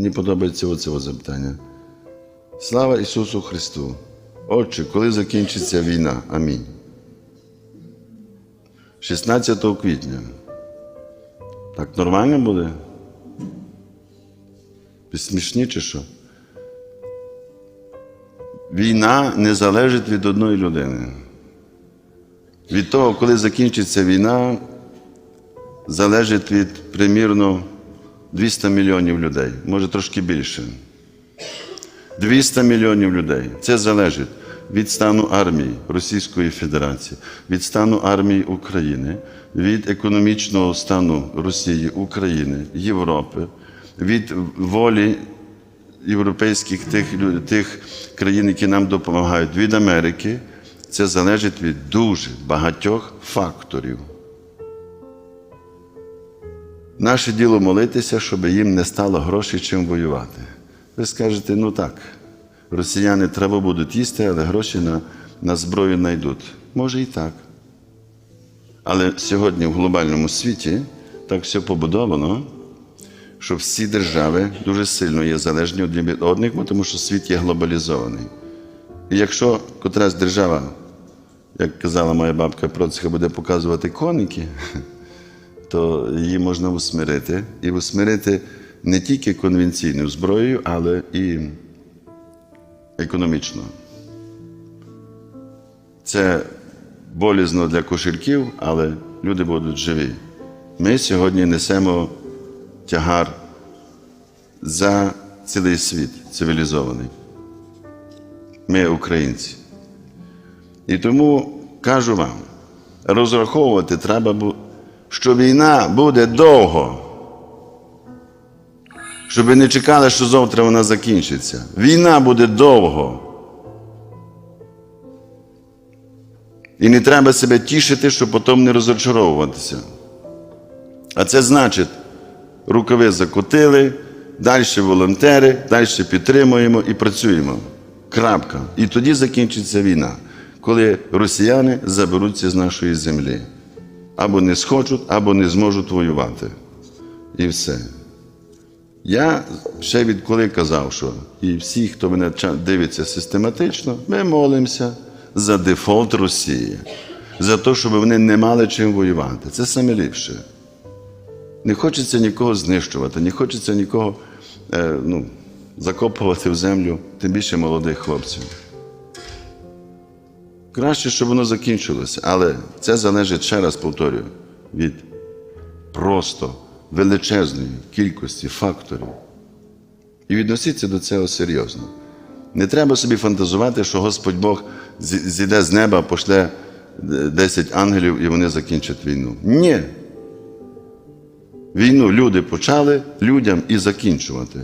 Мені подобається оце запитання. Слава Ісусу Христу! Отче, коли закінчиться війна? Амінь. 16 квітня. Так нормально буде? Смішні чи що? Війна не залежить від одної людини. Від того, коли закінчиться війна, залежить від примірно 200 мільйонів людей, може трошки більше. 200 мільйонів людей. Це залежить від стану армії Російської Федерації, від стану армії України, від економічного стану Росії, України, Європи, від волі європейських тих, тих країн, які нам допомагають, від Америки. Це залежить від дуже багатьох факторів. Наше діло молитися, щоб їм не стало грошей чим воювати. Ви скажете, ну так, росіяни треба будуть їсти, але гроші на, на зброю знайдуть. Може і так. Але сьогодні в глобальному світі так все побудовано, що всі держави дуже сильно є залежні одні від одних, тому що світ є глобалізований. І якщо котрась держава, як казала моя бабка Процька, буде показувати коники, то її можна усмирити. І усмирити не тільки конвенційною зброєю, але і економічно. Це болізно для кошельків, але люди будуть живі. Ми сьогодні несемо тягар за цілий світ цивілізований. Ми українці. І тому кажу вам, розраховувати треба, що війна буде довго. Щоб ви не чекали, що завтра вона закінчиться. Війна буде довго. І не треба себе тішити, щоб потім не розочаровуватися. А це значить, рукави закотили, далі волонтери, далі підтримуємо і працюємо. Крапка. І тоді закінчиться війна, коли росіяни заберуться з нашої землі. Або не схочуть, або не зможуть воювати. І все. Я ще відколи казав, що і всі, хто мене дивиться систематично, ми молимося за дефолт Росії, за те, щоб вони не мали чим воювати. Це саме ліпше. Не хочеться нікого знищувати, не хочеться нікого е, ну, закопувати в землю, тим більше молодих хлопців. Краще, щоб воно закінчилося, але це залежить, ще раз повторюю, від просто величезної кількості факторів. І відносіться до цього серйозно. Не треба собі фантазувати, що Господь Бог зійде з неба, пошле е, 10 ангелів і вони закінчать війну. Ні. Війну люди почали людям і закінчувати.